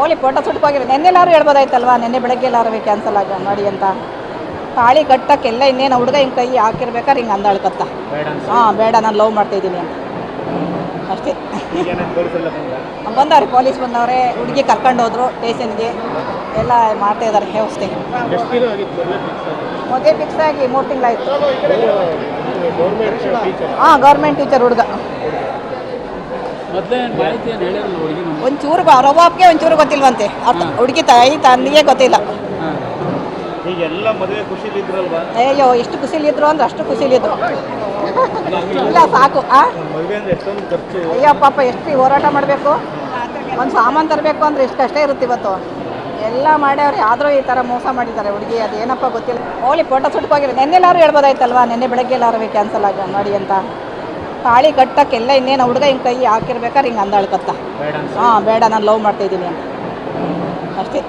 ಓಲಿ photo ಸುಟ್ಕೋಗಿರೋ ನೆನ್ನೆಲ್ಲಾರು ಹೇಳ್ಬೋದಾಯ್ತಲ್ವಾ? ನೆನ್ನೆ ಬೆಳಗ್ಗೆ ಎಲ್ಲಾರು ಕ್ಯಾನ್ಸಲ್ ಆಗ ಮಾಡಿ ಅಂತ. ತಾಳಿ ಕಟ್ಟಕ್ಕೆಲ್ಲ ಇನ್ನೇನು ಹುಡುಗ ಹಿಂಗೆ ಕೈ ಹಾಕಿರ್ಬೇಕಾರೆ ಹಿಂಗೆ ಅಂದಾಳ್ಕತ್ತ ಹಾಂ ಬೇಡ ನಾನು ಲವ್ ಮಾಡ್ತಾ ಇದ್ದೀನಿ ಅಂತ. ಅಷ್ಟೇ. ಬಂದವ್ರೆ ಪೊಲೀಸ್ ಬಂದವ್ರೆ ಹುಡುಗಿ ಕರ್ಕೊಂಡು ಹೋದ್ರು ಸ್ಟೇಷನ್ಗೆ. ಎಲ್ಲ ಮಾಡ್ತಾ ಇದ್ದಾರೆ ವ್ಯವಸ್ಥೆ ಮದುವೆ ಫಿಕ್ಸ್ ಆಗಿ? ಮೂರು ತಿಂಗಳಾಯ್ತು. ಹಾಂ ಗೌರ್ಮೆಂಟ್ ಟೀಚರ್ ಹುಡುಗ. ಒಂಚೂರು ರವಾಬ್ಗೆ ಒಂಚೂರು ಗೊತ್ತಿಲ್ವಂತೆ. ಹುಡುಗಿ ತಾಯಿ ತಂದೆಗೆ ಗೊತ್ತಿಲ್ಲ. ಅಯ್ಯೋ ಎಷ್ಟು ಖುಷಿಲಿದ್ರು ಅಂದ್ರೆ ಅಷ್ಟು ಖುಷಿಲಿದ್ರು. ಇಲ್ಲ ಸಾಕು ಅಯ್ಯೋ ಪಾಪ ಎಷ್ಟು ಹೋರಾಟ ಮಾಡಬೇಕು? ಒಂದು ಸಾಮಾನು ತರಬೇಕು ಅಂದ್ರೆ ಎಷ್ಟು ಕಷ್ಟ ಇರುತ್ತೆ ಇವತ್ತು. ಎಲ್ಲ ಮಾಡ್ಯವ್ರು ಆದರೂ ಈ ಥರ ಮೋಸ ಮಾಡಿದ್ದಾರೆ ಹುಡುಗಿ ಅದೇನಪ್ಪ ಗೊತ್ತಿಲ್ಲ. ಓಲಿ ಫೋಟೋ ಸುಟ್ಕೋಗಿರೋ ನೆನ್ನೆಲ್ಲಾರು ಹೇಳ್ಬೋದಾಯ್ತಲ್ವಾ? ನೆನ್ನೆ ಬೆಳಗ್ಗೆ ಎಲ್ಲಾರು ಕ್ಯಾನ್ಸಲ್ ಆಗ ಮಾಡಿ ಅಂತ. ತಾಳಿ ಕಟ್ಟಕ್ಕೆಲ್ಲ ಇನ್ನೇನು ಹುಡುಗ ಹಿಂಗೆ ಕೈ ಹಾಕಿರ್ಬೇಕಾದ್ರೆ ಹಿಂಗೆ ಅಂದಾಳ್ಕತ್ತ. ಹಾಂ ಬೇಡ ನಾನು ಲವ್ ಮಾಡ್ತಾ ಇದ್ದೀನಿ ಅಂತ. ಅಷ್ಟೇ.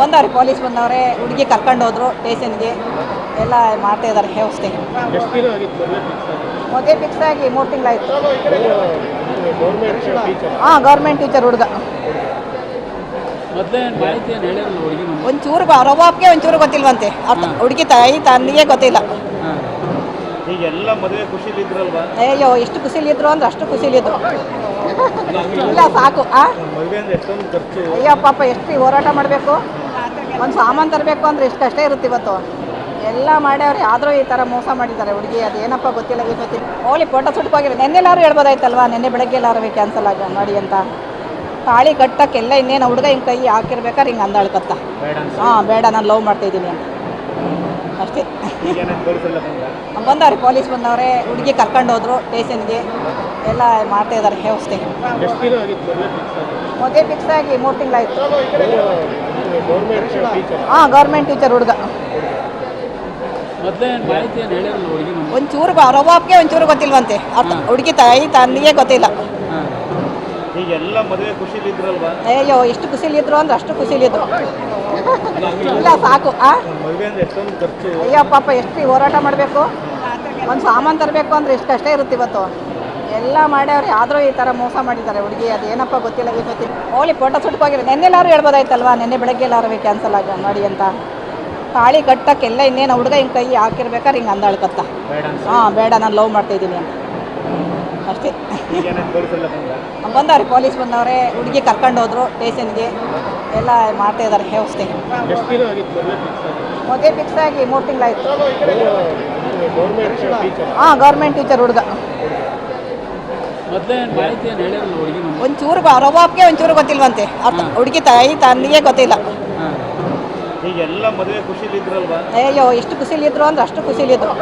ಬಂದವ್ರೆ ಪೊಲೀಸ್ ಬಂದವ್ರೆ ಹುಡುಗಿ ಕರ್ಕೊಂಡು ಹೋದ್ರು ಸ್ಟೇಷನ್ಗೆ. ಎಲ್ಲ ಮಾಡ್ತಾ ಇದ್ದಾರೆ ವ್ಯವಸ್ಥೆ ಮದುವೆ ಫಿಕ್ಸ್ ಆಗಿ? ಮೂರು ತಿಂಗಳಾಯ್ತು. ಹಾಂ ಗೌರ್ಮೆಂಟ್ ಟೀಚರ್ ಹುಡುಗ. ಒಂಚೂರು ರವಾಬ್ಗೆ ಒಂಚೂರು ಗೊತ್ತಿಲ್ವಂತೆ. ಹುಡುಗಿ ತಾಯಿ ತಂದೆಗೆ ಗೊತ್ತಿಲ್ಲ. ಎಲ್ಲ ಮದುವೆ ಖುಷಿಲಿ ಇದ್ರಲ್ವಾ ಅಯ್ಯೋ ಎಷ್ಟು ಖುಷಿಲಿದ್ರು ಅಂದ್ರೆ ಅಷ್ಟು ಖುಷಿಲಿದ್ರು. ಇಲ್ಲ ಸಾಕು ಆ? ಮದುವೆ ಅಂದ್ರೆ ಎಷ್ಟೊಂದು ಖರ್ಚು. ಅಯ್ಯೋ ಪಾಪ ಎಷ್ಟು ಹೋರಾಟ ಮಾಡಬೇಕು? ಒಂದು ಸಾಮಾನು ತರಬೇಕು ಅಂದ್ರೆ ಎಷ್ಟು ಕಷ್ಟ ಇರುತ್ತೆ ಇವತ್ತು. ಎಲ್ಲ ಮಾಡ್ಯವ್ರು ಆದರೂ ಈ ಥರ ಮೋಸ ಮಾಡಿದ್ದಾರೆ ಹುಡುಗಿ ಅದೇನಪ್ಪ ಗೊತ್ತಿಲ್ಲ ಇವತ್ತು ಓಲಿ ಫೋಟೋ ಸುಟ್ಕೋಗಿರೋ ನೆನ್ನೆಲ್ಲಾರು ಹೇಳ್ಬೋದಾಯ್ತಲ್ವಾ? ನೆನ್ನೆ ಬೆಳಗ್ಗೆ ಎಲ್ಲಾರು ಕ್ಯಾನ್ಸಲ್ ಆಗ ಮಾಡಿ ಅಂತ. ತಾಳಿ ಕಟ್ಟಕ್ಕೆಲ್ಲ ಇನ್ನೇನು ಹುಡುಗ ಹಿಂಗೆ ಕೈ ಹಾಕಿರ್ಬೇಕಾದ್ರೆ ಹಿಂಗೆ ಅಂದಾಳ್ಕತ್ತ? ಹಾಂ ಬೇಡ ನಾನು ಲವ್ ಮಾಡ್ತಾ ಇದ್ದೀನಿ ಅಂತ. ಅಷ್ಟೇ. ಬಂದವ್ರಿ ಪೊಲೀಸ್ ಬಂದವ್ರೆ ಹುಡುಗಿ ಕರ್ಕೊಂಡು ಹೋದ್ರು ಸ್ಟೇಷನ್ಗೆ ಎಲ್ಲ ಮಾಡ್ತಾ ಇದ್ದಾರೆ ವ್ಯವಸ್ಥೆ ಮತ್ತೆ ಮದುವೆ ಫಿಕ್ಸ್ ಆಗಿ? ಮೂರು ತಿಂಗಳಾಯ್ತು. ಹಾಂ ಗೌರ್ಮೆಂಟ್ ಟೀಚರ್ ಹುಡುಗ. ಒಂಚೂರು ರವಾಬ್ಗೆ ಒಂಚೂರು ಗೊತ್ತಿಲ್ವಂತೆ. ಅರ್ಥ ಹುಡುಗಿ ತಾಯಿ ತಂದೆಗೆ ಗೊತ್ತಿಲ್ಲ. ಹಾಂ ಎಲ್ಲ ಮದುವೆ ಖುಷಿಲಿದ್ರಲ್ವಾ? ಅಯ್ಯೋ ಎಷ್ಟು ಖುಷಿಲಿದ್ರು ಅಂದ್ರೆ ಅಷ್ಟು ಖುಷಿಲಿದ್ರು. ಇಲ್ಲ ಸಾಕು ಆ? ಮದುವೆ ಅಂದ್ರೆ ಎಷ್ಟೊಂದು ಖರ್ಚು. ಅಯ್ಯೋ ಪಾಪ ಎಷ್ಟು ಹೋರಾಟ ಮಾಡಬೇಕು? ಒಂದು ಸಾಮಾನು ತರಬೇಕು ಅಂದ್ರೆ ಎಷ್ಟು ಕಷ್ಟ ಇರುತ್ತೆ ಇವತ್ತು. ಎಲ್ಲ ಮಾಡ್ಯವ್ರು ಆದರೂ ಈ ಥರ ಮೋಸ ಮಾಡಿದ್ದಾರೆ ಹುಡುಗಿ ಅದೇನಪ್ಪ ಗೊತ್ತಿಲ್ಲ ಇವತ್ತು ಓಲಿ ಫೋಟೋ ಸುಟ್ಕೋಗಿರೋ ನೆನ್ನೆಲ್ಲಾರು ಹೇಳ್ಬೋದಾಯ್ತಲ್ವಾ? ನೆನ್ನೆ ಬೆಳಗ್ಗೆ ಎಲ್ಲಾರು ಕ್ಯಾನ್ಸಲ್ ಆಗ ಮಾಡಿ ಅಂತ. ತಾಳಿ ಕಟ್ಟಕ್ಕೆಲ್ಲ ಇನ್ನೇನು ಹುಡುಗ ಹಿಂಗೆ ಕೈ ಹಾಕಿರ್ಬೇಕಾದ್ರೆ ಹಿಂಗೆ ಅಂದಾಳ್ಕತ್ತ. ಹಾಂ ಬೇಡ ನಾನು ಲವ್ ಮಾಡ್ತಾಯಿದ್ದೀನಿ ಅಂತ. ಅಷ್ಟೇ. ಬಂದವ್ರಿ ಪೊಲೀಸ್ ಬಂದವ್ರೆ ಹುಡುಗಿ ಕರ್ಕೊಂಡು ಹೋದ್ರು ಸ್ಟೇಷನ್ಗೆ ಎಲ್ಲ ಮಾಡ್ತಾ ಇದ್ದಾರೆ ವ್ಯವಸ್ಥೆ. ಎಷ್ಟು ದಿನ ಆಗಿತ್ತು ಮದುವೆ ಫಿಕ್ಸ್ ಆಗಿ? ಮೂರು ತಿಂಗಳಾಯ್ತು. ಹಾಂ ಗೌರ್ಮೆಂಟ್ ಟೀಚರ್ ಹುಡುಗ. ಒಂಚೂರು ರವಾಬ್ಗೆ ಒಂಚೂರು ಗೊತ್ತಿಲ್ವಂತೆ. ಅರ್ಥ ಹುಡುಗಿ ತಾಯಿ ತಂದೆಗೆ ಗೊತ್ತಿಲ್ಲ. ಹಾಂ ಈಗ ಎಲ್ಲ ಮದುವೆ ಖುಷಿಲಿ ಇದ್ರಲ್ವಾ? ಅಯ್ಯೋ ಎಷ್ಟು ಖುಷಿಲಿದ್ರು ಅಂದ್ರೆ ಅಷ್ಟು ಖುಷಿಲಿದ್ರು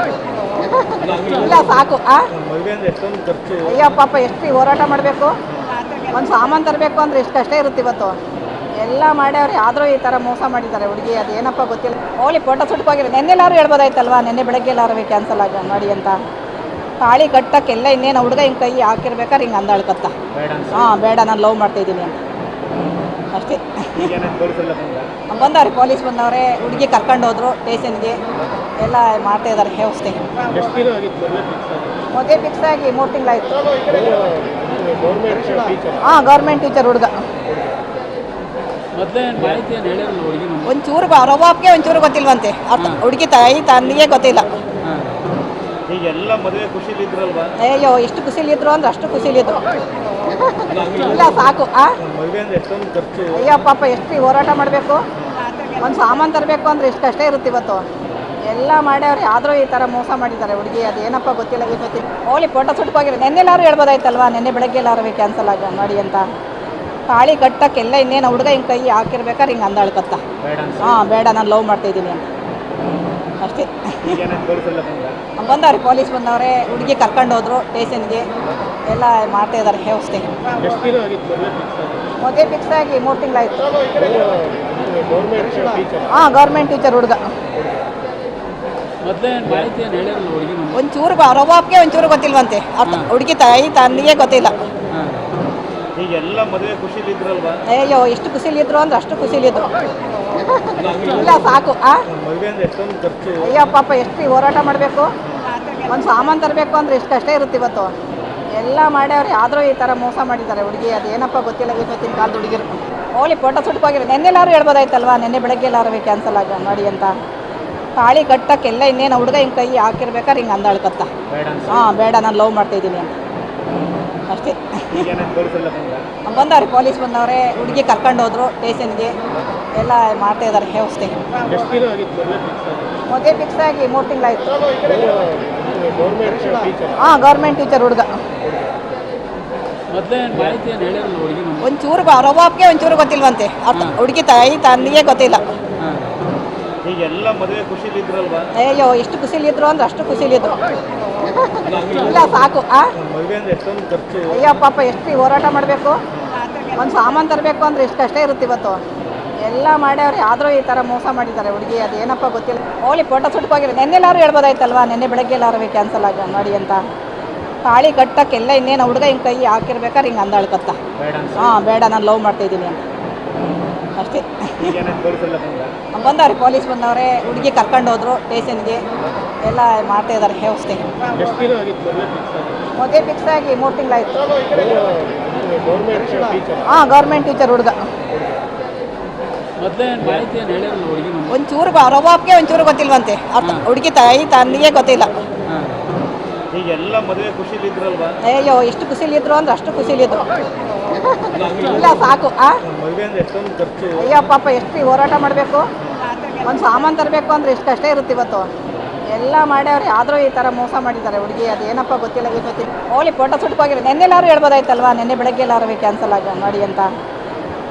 ಇಲ್ಲ ಸಾಕು ಆ? ಮದುವೆ ಅಂದ್ರೆ ಎಷ್ಟೊಂದು ಖರ್ಚು. ಅಯ್ಯೋ ಪಾಪ ಎಷ್ಟು ಹೋರಾಟ ಮಾಡಬೇಕು? ಒಂದು ಸಾಮಾನು ತರಬೇಕು ಅಂದ್ರೆ ಎಷ್ಟು ಕಷ್ಟ ಇರುತ್ತೆ ಇವತ್ತು. ಎಲ್ಲ ಮಾಡ್ಯವ್ರು ಆದರೂ ಈ ಥರ ಮೋಸ ಮಾಡಿದ್ದಾರೆ ಹುಡುಗಿ ಅದೇನಪ್ಪ ಗೊತ್ತಿಲ್ಲ. ಹೋಳಿ ಫೋಟೋ ಸುಟ್ಕೋಗಿರೋ ನೆನ್ನೆಲ್ಲಾರು ಹೇಳ್ಬೋದಾಯ್ತಲ್ವಾ? ನೆನ್ನೆ ಬೆಳಗ್ಗೆ ಎಲ್ಲಾರು ಕ್ಯಾನ್ಸಲ್ ಆಗ ಮಾಡಿ ಅಂತ. ತಾಳಿ ಕಟ್ಟಕ್ಕೆಲ್ಲ ಇನ್ನೇನು ಹುಡುಗ ಹಿಂಗೆ ಕೈ ಹಾಕಿರ್ಬೇಕಾದ್ರೆ ಹಿಂಗೆ ಅಂದಾಳ್ಕತ್ತ. ಹಾಂ ಬೇಡ ನಾನು ಲವ್ ಮಾಡ್ತಾ ಇದ್ದೀನಿ ಅಂತ. ಅಷ್ಟೇ ಬಂದವ್ರಿ ಪೊಲೀಸ್ ಬಂದವ್ರೆ ಹುಡುಗಿ ಕರ್ಕೊಂಡು ಹೋದ್ರು ಸ್ಟೇಷನ್ಗೆ ಎಲ್ಲ ಮಾಡ್ತಾ ಇದ್ದಾರೆ ವ್ಯವಸ್ಥೆ. ಮೊದಲೇ ಮದುವೆ ಫಿಕ್ಸ್ ಆಗಿ ಮೂರು ತಿಂಗಳಾಯ್ತು. ಹಾಂ ಗೌರ್ಮೆಂಟ್ ಟೀಚರ್ ಹುಡುಗ. ಒಂಚೂರು ರವಾಬ್ಗೆ ಒಂಚೂರು ಗೊತ್ತಿಲ್ವಂತೆ. ಅರ್ಥ ಹುಡುಗಿ ತಾಯಿ ತಂದಿಗೆ ಗೊತ್ತಿಲ್ಲ. ಎಲ್ಲ ಮದುವೆ ಖುಷಿಲಿ ಇದ್ರಲ್ವಾ ಅಯ್ಯೋ ಎಷ್ಟು ಖುಷಿಲಿದ್ರು ಅಂದ್ರೆ ಅಷ್ಟು ಖುಷಿಲಿದ್ರು. ಇಲ್ಲ ಸಾಕು ಆ? ಮದುವೆ ಅಂದ್ರೆ ಎಷ್ಟೊಂದು ಖರ್ಚು. ಅಯ್ಯೋ ಪಾಪ ಎಷ್ಟು ಹೋರಾಟ ಮಾಡಬೇಕು? ಒಂದು ಸಾಮಾನು ತರಬೇಕು ಅಂದ್ರೆ ಇಷ್ಟು ಕಷ್ಟ ಇರುತ್ತೆ ಇವತ್ತು. ಎಲ್ಲ ಮಾಡ್ಯವ್ರು ಆದರೂ ಈ ಥರ ಮೋಸ ಮಾಡಿದ್ದಾರೆ ಹುಡುಗಿ ಅದೇನಪ್ಪ ಗೊತ್ತಿಲ್ಲ ಇವತ್ತಿ ಓಲಿ ಫೋಟೋ ಸುಟ್ಕೋಗಿರೋ ನೆನ್ನೆಲ್ಲಾರು ಹೇಳ್ಬೋದಾಯ್ತಲ್ವಾ? ನೆನ್ನೆ ಬೆಳಗ್ಗೆ ಎಲ್ಲಾರು ಕ್ಯಾನ್ಸಲ್ ಆಗ ಮಾಡಿ ಅಂತ. ತಾಳಿ ಕಟ್ಟಕ್ಕೆಲ್ಲ ಇನ್ನೇನು ಹುಡುಗ ಹಿಂಗೆ ಕೈ ಹಾಕಿರ್ಬೇಕಾದ್ರೆ ಹಿಂಗೆ ಅಂದಾಳ್ಕತ್ತ. ಹಾಂ ಬೇಡ ನಾನು ಲವ್ ಮಾಡ್ತಾ ಇದ್ದೀನಿ ಅಂತ. ಅಷ್ಟೇ. ಬಂದವ್ರಿ ಪೊಲೀಸ್ ಬಂದವ್ರೆ ಹುಡುಗಿ ಕರ್ಕೊಂಡು ಹೋದ್ರು ಸ್ಟೇಷನ್ಗೆ ಎಲ್ಲ ಮಾಡ್ತಾ ಇದ್ದಾರೆ ವ್ಯವಸ್ಥೆ ಎಷ್ಟು ದಿನ ಆಗಿತ್ತು ಮದುವೆ ಫಿಕ್ಸ್ ಆಗಿ? ಮೂರು ತಿಂಗಳಾಯ್ತು. ಹಾಂ ಗೌರ್ಮೆಂಟ್ ಟೀಚರ್ ಹುಡುಗ. ಒಂಚೂರು ಅವ್ರ ನಮ್ಗೆ? ಒಂಚೂರು ರವಾಬ್ಗೆ ಒಂಚೂರು ಗೊತ್ತಿಲ್ವಂತೆ. ಅರ್ಥ ಹುಡುಗಿ ತಾಯಿ ತಂದೆಗೆ ಗೊತ್ತಿಲ್ಲ. ಎಲ್ಲ ಮದುವೆ ಖುಷಿಲಿ ಇದ್ರಲ್ವಾ ಅಯ್ಯೋ ಎಷ್ಟು ಖುಷಿಲಿದ್ರು ಅಂದ್ರೆ ಅಷ್ಟು ಖುಷಿಲಿದ್ರು. ಇಲ್ಲ ಸಾಕು ಆ? ಮದುವೆ ಅಂದ್ರೆ ಎಷ್ಟೊಂದು ಖರ್ಚು. ಅಯ್ಯೋ ಪಾಪ ಎಷ್ಟು ಹೋರಾಟ ಮಾಡಬೇಕು? ಒಂದು ಸಾಮಾನು ತರಬೇಕು ಅಂದ್ರೆ ಎಷ್ಟು ಕಷ್ಟ ಇರುತ್ತೆ ಇವತ್ತು. ಎಲ್ಲ ಮಾಡ್ಯವ್ರೆ ಆದರೂ ಈ ಥರ ಮೋಸ ಮಾಡಿದ್ದಾರೆ ಹುಡುಗಿ. ಅದು ಏನಪ್ಪ ಗೊತ್ತಿಲ್ಲ ಇವತ್ತಿನ ಕಾಲದ ಹುಡುಗಿರು. ಹೋಲಿ ಫೋಟೋ ನೆನ್ನೆ ನೆನ್ನೆಲ್ಲಾರು ಹೇಳ್ಬೋದಾಯ್ತಲ್ವಾ? ನೆನ್ನೆ ಬೆಳಗ್ಗೆ ಎಲ್ಲಾರು ಕ್ಯಾನ್ಸಲ್ ಆಗ ಮಾಡಿ ಅಂತ. ತಾಳಿ ಕಟ್ಟಕ್ಕೆಲ್ಲ ಇನ್ನೇನು ಹುಡುಗ ಹಿಂಗೆ ಕೈ ಹಾಕಿರ್ಬೇಕಾದ್ರೆ ಹಿಂಗೆ ಅಂದಾಳ್ಕತ್ತ. ಹಾಂ ಬೇಡ ನಾನು ಲವ್ ಮಾಡ್ತಾ ಇದ್ದೀನಿ ಅಂತ. ಅಷ್ಟೇ. ಬಂದವ್ರಿ ಪೊಲೀಸ್ ಬಂದವ್ರೆ ಹುಡುಗಿ ಕರ್ಕೊಂಡು ಹೋದ್ರು ಸ್ಟೇಷನ್ಗೆ ಎಲ್ಲ ಮಾಡ್ತಾ ಇದ್ದಾರೆ ವ್ಯವಸ್ಥೆ. ಎಷ್ಟು ದಿನ ಆಗಿತ್ತು ಮದುವೆ ಫಿಕ್ಸ್ ಆಗಿ? ಮೂರು ತಿಂಗಳಾಯ್ತು ಹಾಂ ಗೌರ್ಮೆಂಟ್ ಟೀಚರ್ ಹುಡುಗ. ಒಂಚೂರು ರವಾಬ್ಗೆ ಒಂಚೂರು ಗೊತ್ತಿಲ್ವಂತೆ. ಅರ್ಥ ಹುಡುಗಿ ತಾಯಿ ತಂದಿಗೆ ಗೊತ್ತಿಲ್ಲ. ಎಲ್ಲ ಮದುವೆ ಖುಷಿಲಿದ್ರಲ್ವಾ? ಅಯ್ಯೋ ಎಷ್ಟು ಖುಷಿಲಿದ್ರು ಅಂದ್ರೆ ಅಷ್ಟು ಖುಷಿಲಿದ್ರು. ಇಲ್ಲ ಸಾಕು ಆ? ಮದುವೆ ಅಂದ್ರೆ ಎಷ್ಟೊಂದು ಖರ್ಚು. ಅಯ್ಯೋ ಪಾಪ ಎಷ್ಟು ಹೋರಾಟ ಮಾಡಬೇಕು? ಒಂದು ಸಾಮಾನು ತರಬೇಕು ಅಂದ್ರೆ ಎಷ್ಟು ಕಷ್ಟ ಇರುತ್ತೆ ಇವತ್ತು. ಎಲ್ಲ ಮಾಡ್ಯಾವ್ರಿ ಆದರೂ ಈ ಥರ ಮೋಸ ಮಾಡಿದ್ದಾರೆ ಹುಡುಗಿ ಅದು ಏನಪ್ಪ ಗೊತ್ತಿಲ್ಲ. ಹೋಲಿ ಫೋಟೋ ಸುಟ್ಕೋಗಿರೋ ನೆನ್ನೆಲ್ಲಾರು ಹೇಳ್ಬೋದಾಯ್ತಲ್ವಾ? ನೆನ್ನೆ ಬೆಳಗ್ಗೆ ಎಲ್ಲಾರು ಕ್ಯಾನ್ಸಲ್ ಆಗ ನೋಡಿ ಅಂತ. ತಾಳಿ ಕಟ್ಟಕ್ಕೆಲ್ಲ ಇನ್ನೇನು ಹುಡುಗ ಹಿಂಗೆ ಕೈ ಹಾಕಿರ್ಬೇಕಾರೆ ಹಿಂಗೆ ಅಂದಾಳ್ಕತ್ತ? ಹಾಂ ಬೇಡ ನಾನು ಲವ್ ಮಾಡ್ತಾ ಇದ್ದೀನಿ ಅಂತ. ಅಷ್ಟೇ. ಬಂದವ್ರಿ ಪೊಲೀಸ್ ಬಂದವ್ರೆ ಹುಡುಗಿ ಕರ್ಕೊಂಡು ಹೋದ್ರು ಸ್ಟೇಷನ್ಗೆ ಎಲ್ಲ ಮಾಡ್ತಾ ಇದ್ದಾರೆ ವ್ಯವಸ್ಥೆ ಎಷ್ಟು ದಿನ ಆಗಿತ್ತು ಮದುವೆ ಫಿಕ್ಸ್ ಆಗಿ? ಮೂರು ತಿಂಗಳಾಯ್ತು. ಹಾಂ ಗೌರ್ಮೆಂಟ್ ಟೀಚರ್ ಹುಡುಗ. ಒಂಚೂರು ರವಾಬ್ಗೆ ಒಂಚೂರು ಗೊತ್ತಿಲ್ವಂತೆ. ಅರ್ಥ ಹುಡುಗಿ ತಾಯಿ ತಂದೆಗೆ ಗೊತ್ತಿಲ್ಲ. ಹಾಂ ಈಗ ಎಲ್ಲ ಮದುವೆ ಖುಷಿಲಿದ್ರಲ್ವಾ? ಅಯ್ಯೋ ಎಷ್ಟು ಖುಷಿಲಿದ್ರು ಅಂದ್ರೆ ಅಷ್ಟು ಖುಷಿಲಿದ್ರು. ಇಲ್ಲ ಸಾಕು ಆ? ಮದುವೆ ಅಂದ್ರೆ ಎಷ್ಟೊಂದು ಖರ್ಚು. ಅಯ್ಯೋ ಪಾಪ ಎಷ್ಟು ಹೋರಾಟ ಮಾಡಬೇಕು? ಒಂದು ಸಾಮಾನು ತರಬೇಕು ಅಂದ್ರೆ ಎಷ್ಟು ಕಷ್ಟ ಇರುತ್ತೆ ಇವತ್ತು. ಎಲ್ಲ ಮಾಡ್ಯಾವ್ರಿ ಆದರೂ ಈ ಥರ ಮೋಸ ಮಾಡಿದ್ದಾರೆ ಹುಡುಗಿ ಅದೇನಪ್ಪ ಏನಪ್ಪ ಗೊತ್ತಿಲ್ಲ ಇವತ್ತಿನ ಹೋಳಿ ಫೋಟೋ ನೆನ್ನೆ ನೆನ್ನೆಲ್ಲಾರು ಹೇಳ್ಬೋದಾಯ್ತಲ್ವಾ? ನೆನ್ನೆ ಬೆಳಗ್ಗೆ ಎಲ್ಲಾರು ಕ್ಯಾನ್ಸಲ್ ಆಗ ಮಾಡಿ ಅಂತ.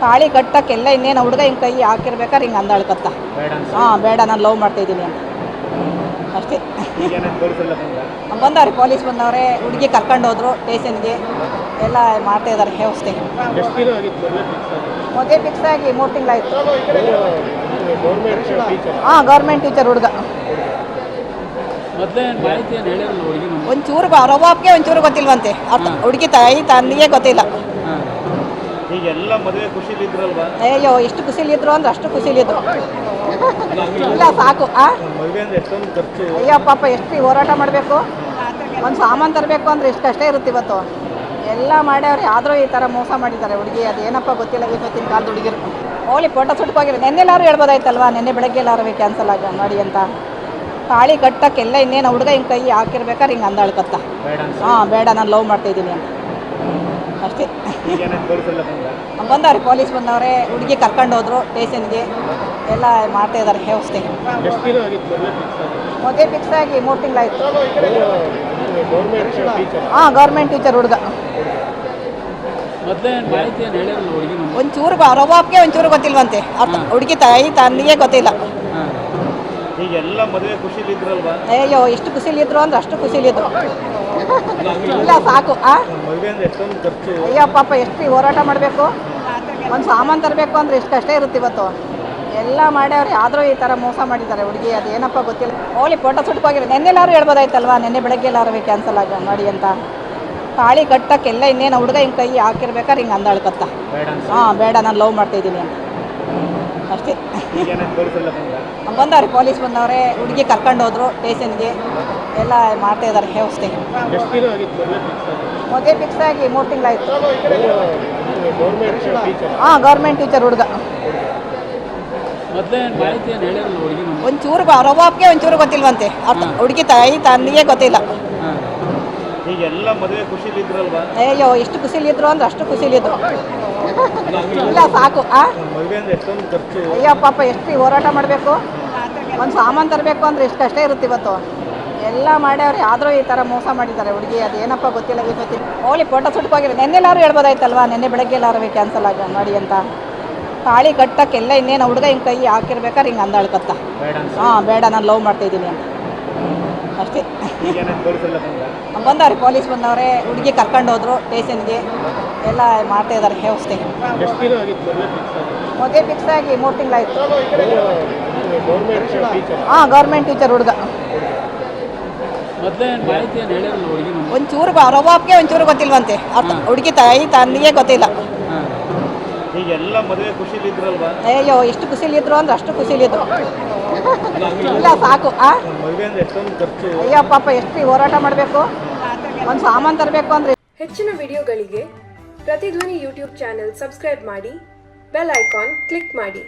ತಾಳಿ ಕಟ್ಟಕ್ಕೆಲ್ಲ ಇನ್ನೇನು ಹುಡುಗ ಹಿಂಗೆ ಕೈ ಹಾಕಿರ್ಬೇಕಾದ್ರೆ ಹಿಂಗೆ ಅಂದಾಳ್ಕತ್ತ. ಹಾಂ ಬೇಡ ನಾನು ಲವ್ ಮಾಡ್ತಾ ಇದ್ದೀನಿ ಅಂತ. ಅಷ್ಟೇ. ಬಂದವ್ರಿ ಪೊಲೀಸ್ ಬಂದವ್ರೆ ಹುಡುಗಿ ಕರ್ಕೊಂಡು ಹೋದ್ರು ಸ್ಟೇಷನ್ಗೆ ಎಲ್ಲ ಮಾಡ್ತಾ ಇದ್ದಾರೆ ವ್ಯವಸ್ಥೆ. ಎಷ್ಟು ದಿನ ಆಗಿತ್ತು ಮದುವೆ ಫಿಕ್ಸ್ ಆಗಿ? ಮೂರು ತಿಂಗಳಾಯ್ತು. ಹಾಂ ಗೌರ್ಮೆಂಟ್ ಟೀಚರ್ ಹುಡುಗ. ಒಂಚೂರು ರವಾಬ್ಗೆ ಒಂಚೂರು ಗೊತ್ತಿಲ್ವಂತೆ. ಅರ್ಥ ಹುಡುಗಿ ತಾಯಿ ತಂದೆಗೆ ಗೊತ್ತಿಲ್ಲ. ಹಾಂ ಈಗ ಎಲ್ಲ ಮದುವೆ ಖುಷಿಲಿದ್ರಲ್ವಾ ಅಯ್ಯೋ ಎಷ್ಟು ಖುಷಿಲಿದ್ರು ಅಂದ್ರೆ ಅಷ್ಟು ಖುಷಿಲಿದ್ರು. ಇಲ್ಲ ಸಾಕು ಆ? ಮದುವೆ ಅಂದ್ರೆ ಎಷ್ಟೊಂದು ಖರ್ಚು. ಅಯ್ಯೋ ಪಾಪ ಎಷ್ಟು ಹೋರಾಟ ಮಾಡಬೇಕು? ಒಂದು ಸಾಮಾನು ತರಬೇಕು ಅಂದ್ರೆ ಇಷ್ಟು ಕಷ್ಟ ಇರುತ್ತೆ ಇವತ್ತು. ಎಲ್ಲ ಮಾಡ್ಯಾವ್ರಿ ಆದರೂ ಈ ಥರ ಮೋಸ ಮಾಡಿದ್ದಾರೆ ಹುಡುಗಿ. ಅದು ಏನಪ್ಪ ಗೊತ್ತಿಲ್ಲ ಇವತ್ತಿನ ಕಾಲದ ಹುಡುಗಿರು. ಹೋಳಿ ಫೋಟೋ ಸುಟ್ಕೋಗಿರೋ. ನೆನ್ನೆಲ್ಲಾರು ಹೇಳ್ಬೋದಾಯ್ತಲ್ವಾ? ನೆನ್ನೆ ಬೆಳಗ್ಗೆ ಎಲ್ಲಾರು ಕ್ಯಾನ್ಸಲ್ ಆಗ ಮಾಡಿ ಅಂತ. ತಾಳಿ ಕಟ್ಟಕ್ಕೆಲ್ಲ ಇನ್ನೇನು ಹುಡುಗ ಹಿಂಗೆ ಕೈ ಹಾಕಿರ್ಬೇಕಾದ್ರೆ ಹಿಂಗೆ ಅಂದಾಳ್ಕತ್ತ. ಹಾಂ ಬೇಡ ನಾನು ಲವ್ ಮಾಡ್ತಾ ಇದ್ದೀನಿ ಅಂತ. ಅಷ್ಟೇ. ಬಂದವ್ರಿ ಪೊಲೀಸ್ ಬಂದವ್ರೆ ಹುಡುಗಿ ಕರ್ಕೊಂಡು ಹೋದ್ರು ಸ್ಟೇಷನ್ಗೆ ಎಲ್ಲ ಮಾಡ್ತಾ ಇದ್ದಾರೆ ವ್ಯವಸ್ಥೆ. ಎಷ್ಟು ದಿನ ಆಗಿತ್ತು ಮದುವೆ ಫಿಕ್ಸ್ ಆಗಿ? ಮೂರು ತಿಂಗಳಾಯ್ತು. ಹಾಂ ಗೌರ್ಮೆಂಟ್ ಟೀಚರ್ ಹುಡುಗ. ಮೊದಲೇ ಒಂಚೂರು ರವಾಬ್ಗೆ ಒಂಚೂರು ಗೊತ್ತಿಲ್ವಂತೆ. ಅರ್ಥ ಹುಡುಗಿ ತಾಯಿ ತಂದೆಗೆ ಗೊತ್ತಿಲ್ಲ. ಹಾಂ ಈಗ ಎಲ್ಲ ಮದುವೆ ಖುಷಿಲಿದ್ರಲ್ವಾ? ಅಯ್ಯೋ ಎಷ್ಟು ಖುಷಿಲಿದ್ರು ಅಂದ್ರೆ ಅಷ್ಟು ಖುಷಿಲಿದ್ರು. ಇಲ್ಲ ಸಾಕು ಆ? ಮದುವೆ ಅಂದ್ರೆ ಎಷ್ಟೊಂದು ಖರ್ಚು. ಅಯ್ಯೋ ಪಾಪ ಎಷ್ಟು ಹೋರಾಟ ಮಾಡಬೇಕು? ಒಂದು ಸಾಮಾನು ತರಬೇಕು ಅಂದ್ರೆ ಇಷ್ಟು ಕಷ್ಟ ಇರುತ್ತೆ ಇವತ್ತು. ಎಲ್ಲ ಮಾಡ್ಯಾವ್ರಿ ಆದರೂ ಈ ಥರ ಮೋಸ ಮಾಡಿದ್ದಾರೆ ಹುಡುಗಿ ಅದು ಏನಪ್ಪ ಗೊತ್ತಿಲ್ಲ. ಹೋಳಿ ಫೋಟೋ ಸುಟ್ಕೋಗಿರೋ ನೆನ್ನೆಲ್ಲಾರು ಹೇಳ್ಬೋದಾಯ್ತಲ್ವಾ? ನೆನ್ನೆ ಬೆಳಗ್ಗೆ ಎಲ್ಲಾರು ಕ್ಯಾನ್ಸಲ್ ಆಗ ಮಾಡಿ ಅಂತ. ತಾಳಿ ಕಟ್ಟಕ್ಕೆಲ್ಲ ಇನ್ನೇನು ಹುಡುಗ ಹಿಂಗೆ ಕೈ ಹಾಕಿರ್ಬೇಕಾದ್ರೆ ಹಿಂಗೆ ಅಂದಾಳ್ಕತ್ತ. ಹಾಂ ಬೇಡ ನಾನು ಲವ್ ಮಾಡ್ತಾ ಇದ್ದೀನಿ ಅಂತ. ಅಷ್ಟೇ. ಬಂದವ್ರಿ ಪೊಲೀಸ್ ಬಂದವ್ರೆ ಹುಡುಗಿ ಕರ್ಕೊಂಡು ಹೋದ್ರು ಸ್ಟೇಷನ್ಗೆ ಎಲ್ಲ ಮಾಡ್ತಾ ಇದ್ದಾರೆ ವ್ಯವಸ್ಥೆ ಎಷ್ಟು ದಿನ ಆಗಿತ್ತು ಮದುವೆ ಫಿಕ್ಸ್ ಆಗಿ? ಮೂರು ತಿಂಗಳಾಯ್ತು. ಹಾಂ ಗೌರ್ಮೆಂಟ್ ಟೀಚರ್ ಹುಡುಗ. ಒಂಚೂರು ಅವ್ರ ನಮ್ಗೆ? ಒಂಚೂರು ರವಾಬ್ಗೆ ಒಂಚೂರು ಗೊತ್ತಿಲ್ವಂತೆ. ಹುಡುಗಿ ತಾಯಿ ತಂದಿಗೆ ಗೊತ್ತಿಲ್ಲ. ಎಲ್ಲ ಮದುವೆ ಖುಷಿಲಿದ್ರಲ್ವಾ? ಅಯ್ಯೋ ಎಷ್ಟು ಖುಷಿಲಿದ್ರು ಅಂದ್ರೆ ಅಷ್ಟು ಖುಷಿಲಿದ್ರು. ಇಲ್ಲ ಸಾಕು ಆ? ಮದುವೆ ಅಂದ್ರೆ ಎಷ್ಟೊಂದು ಖರ್ಚು. ಅಯ್ಯೋ ಪಾಪ ಎಷ್ಟು ಹೋರಾಟ ಮಾಡಬೇಕು? ಒಂದು ಸಾಮಾನು ತರಬೇಕು ಅಂದ್ರೆ ಇಷ್ಟು ಕಷ್ಟ ಇರುತ್ತೆ ಇವತ್ತು. ಎಲ್ಲ ಮಾಡ್ಯಾವ್ರಿ ಆದರೂ ಈ ಥರ ಮೋಸ ಮಾಡಿದ್ದಾರೆ ಹುಡುಗಿ ಅದು ಏನಪ್ಪ ಗೊತ್ತಿಲ್ಲ ಗೊತ್ತಿಲ್ಲ ಹೋಳಿ ಫೋಟೋ ಸುಟ್ಕೋಗಿರೋ ನೆನ್ನೆಲ್ಲಾರು ಹೇಳ್ಬೋದಾಯ್ತಲ್ವಾ? ನೆನ್ನೆ ಬೆಳಗ್ಗೆ ಎಲ್ಲಾರು ಕ್ಯಾನ್ಸಲ್ ಆಗ ನೋಡಿ ಅಂತ. ತಾಳಿ ಕಟ್ಟಕ್ಕೆಲ್ಲ ಇನ್ನೇನು ಹುಡುಗ ಹಿಂಗೆ ಕೈ ಹಾಕಿರ್ಬೇಕಾದ್ರೆ ಹಿಂಗೆ ಅಂದಾಳ್ಕತ್ತ. ಹಾಂ ಬೇಡ ನಾನು ಲವ್ ಮಾಡ್ತಾ ಇದ್ದೀನಿ ಅಂತ. ಅಷ್ಟೇ. ಬಂದವ್ರಿ ಪೊಲೀಸ್ ಬಂದವ್ರೆ ಹುಡುಗಿ ಕರ್ಕೊಂಡು ಹೋದ್ರು ಸ್ಟೇಷನ್ಗೆ ಎಲ್ಲ ಮಾಡ್ತಾ ಇದ್ದಾರೆ ವ್ಯವಸ್ಥೆ. ಎಷ್ಟು ದಿನ ಆಗಿತ್ತು ಮದುವೆ ಫಿಕ್ಸ್ ಆಗಿ? ಮೂರು ತಿಂಗಳಾಯ್ತು. ಹಾಂ ಗೌರ್ಮೆಂಟ್ ಟೀಚರ್ ಹುಡುಗ. ಒಂಚೂರು ರವಾಬ್ಗೆ ಒಂಚೂರು ಗೊತ್ತಿಲ್ವಂತೆ. ಅರ್ಥ ಹುಡುಗಿ ತಾಯಿ ತಂದಿಗೆ ಗೊತ್ತಿಲ್ಲ. ಎಲ್ಲ ಮದುವೆ ಖುಷಿಲಿದ್ರಲ್ವಾ ಅಯ್ಯೋ ಎಷ್ಟು ಖುಷಿಲಿದ್ರು ಅಂದ್ರೆ ಅಷ್ಟು ಖುಷಿಲಿದ್ರು ಇಲ್ಲ ಸಾಕು ಆ? ಮದುವೆ ಅಂದ್ರೆ ಎಷ್ಟೊಂದು ಖರ್ಚು. ಅಯ್ಯೋ ಪಾಪ ಎಷ್ಟು ಹೋರಾಟ ಮಾಡಬೇಕು? ಒಂದು ಸಾಮಾನು ತರಬೇಕು ಅಂದ್ರೆ ಹೆಚ್ಚಿನ ವಿಡಿಯೋಗಳಿಗೆ ಪ್ರತಿಧ್ವನಿ ಯೂಟ್ಯೂಬ್ ಚಾನೆಲ್ ಸಬ್ಸ್ಕ್ರೈಬ್ ಮಾಡಿ ಬೆಲ್ ಐಕಾನ್ ಕ್ಲಿಕ್ ಮಾಡಿ.